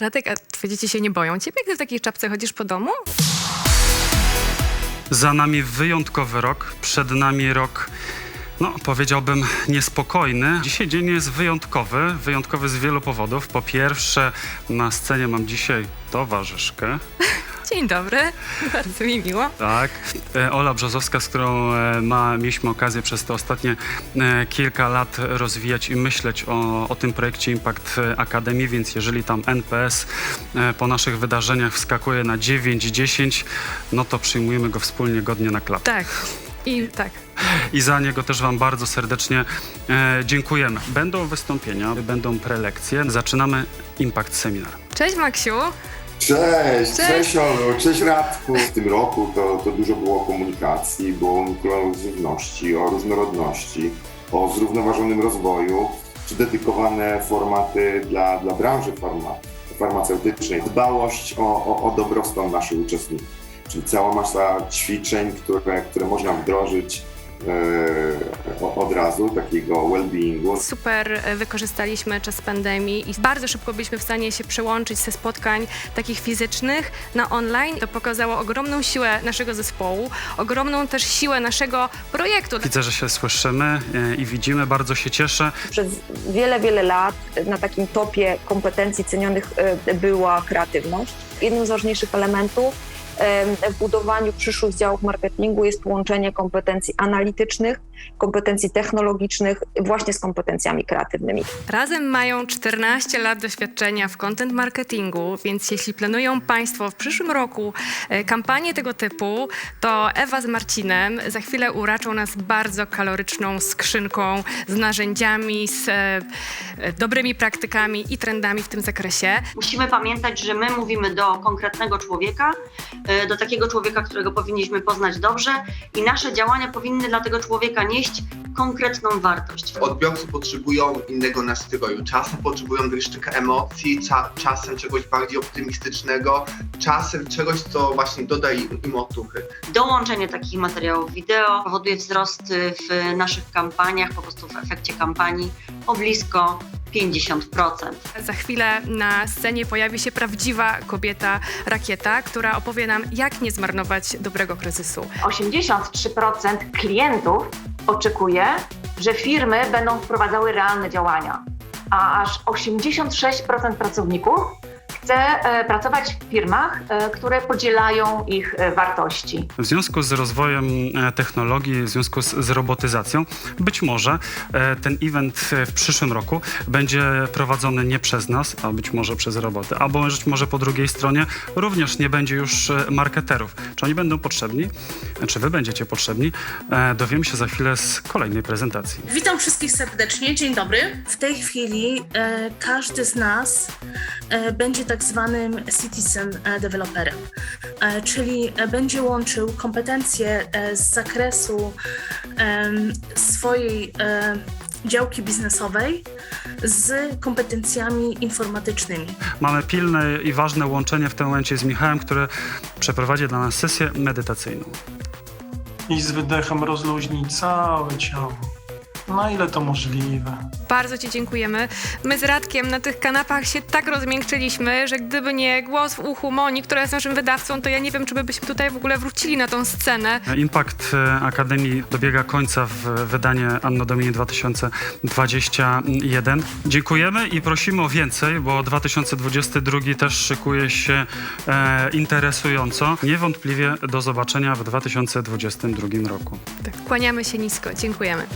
Radek, a twoje dzieci się nie boją ciebie, gdy w takiej czapce chodzisz po domu? Za nami wyjątkowy rok, przed nami rok, no powiedziałbym, niespokojny. Dzisiaj dzień jest wyjątkowy, wyjątkowy z wielu powodów. Po pierwsze, na scenie mam dzisiaj towarzyszkę. Dzień dobry, bardzo mi miło. Tak, e, Ola Brzozowska, z którą e, ma, mieliśmy okazję przez te ostatnie e, kilka lat rozwijać i myśleć o, o tym projekcie Impact Akademii, więc jeżeli tam NPS e, po naszych wydarzeniach wskakuje na 9-10, no to przyjmujemy go wspólnie godnie na klapę. Tak, i tak. I za niego też Wam bardzo serdecznie e, dziękujemy. Będą wystąpienia, będą prelekcje. Zaczynamy Impact Seminar. Cześć Maksiu. Cześć, Cześć. cześć Olu, cześć Radku. W tym roku to, to dużo było komunikacji, było o inkluzywności, o różnorodności, o zrównoważonym rozwoju, czy dedykowane formaty dla, dla branży farma, farmaceutycznej, dbałość o, o, o dobrostan naszych uczestników, czyli cała masa ćwiczeń, które, które można wdrożyć od razu, takiego well-beingu. Super e, wykorzystaliśmy czas pandemii i bardzo szybko byliśmy w stanie się przełączyć ze spotkań takich fizycznych na online. To pokazało ogromną siłę naszego zespołu, ogromną też siłę naszego projektu. Widzę, że się słyszymy e, i widzimy, bardzo się cieszę. Przez wiele, wiele lat na takim topie kompetencji cenionych e, była kreatywność. Jednym z ważniejszych elementów em, w budowaniu przyszłych działów marketingu jest połączenie kompetencji analitycznych, kompetencji technologicznych właśnie z kompetencjami kreatywnymi. Razem mają 14 lat doświadczenia w content marketingu, więc jeśli planują Państwo w przyszłym roku e, kampanię tego typu, to Ewa z Marcinem za chwilę uraczą nas bardzo kaloryczną skrzynką z narzędziami, z e, e, dobrymi praktykami i trendami w tym zakresie. Musimy pamiętać, że my mówimy do konkretnego człowieka, do takiego człowieka, którego powinniśmy poznać dobrze i nasze działania powinny dla tego człowieka nieść konkretną wartość. Odbiorcy potrzebują innego nastroju. Czasem potrzebują dreszczyka emocji, cza, czasem czegoś bardziej optymistycznego, czasem czegoś, co właśnie doda im im otuchy. Dołączenie takich materiałów wideo powoduje wzrost w naszych kampaniach, po prostu w efekcie kampanii o blisko 50%. Za chwilę na scenie pojawi się prawdziwa kobieta rakieta, która opowie nam, jak nie zmarnować dobrego kryzysu. 83% klientów oczekuje, że firmy będą wprowadzały realne działania, a aż 86% pracowników chce e, pracować w firmach, e, które podzielają ich e, wartości. W związku z rozwojem technologii, w związku z, z robotyzacją, być może ten event w przyszłym roku będzie prowadzony nie przez nas, a być może przez roboty. Albo być może po drugiej stronie również nie będzie już marketerów. Czy oni będą potrzebni? Czy wy będziecie potrzebni? Dowiemy się za chwilę z kolejnej prezentacji. Witam wszystkich serdecznie, dzień dobry. W tej chwili e, każdy z nas będzie tak zwanym citizen e, developerem, e, czyli e, będzie łączył kompetencje e, z zakresu swojej e, działki biznesowej z kompetencjami informatycznymi. Mamy pilne i ważne łączenie w tym momencie z Michałem, który przeprowadzi dla nas sesję medytacyjną. i z wydechem rozluźnij całe ciało. Na ile to możliwe. Bardzo Ci dziękujemy. My z Radkiem na tych kanapach się tak rozmiękczyliśmy, że gdyby nie głos w uchu Moni, która jest naszym wydawcą, to ja nie wiem, czy by byśmy tutaj w ogóle wrócili na tą scenę. Impact e, Akademii dobiega końca w wydanie Anno Domini 2021. Dziękujemy i prosimy o więcej, bo 2022 też szykuje się e, interesująco. Niewątpliwie do zobaczenia w 2022 roku. Tak, kłaniamy się nisko. Dziękujemy.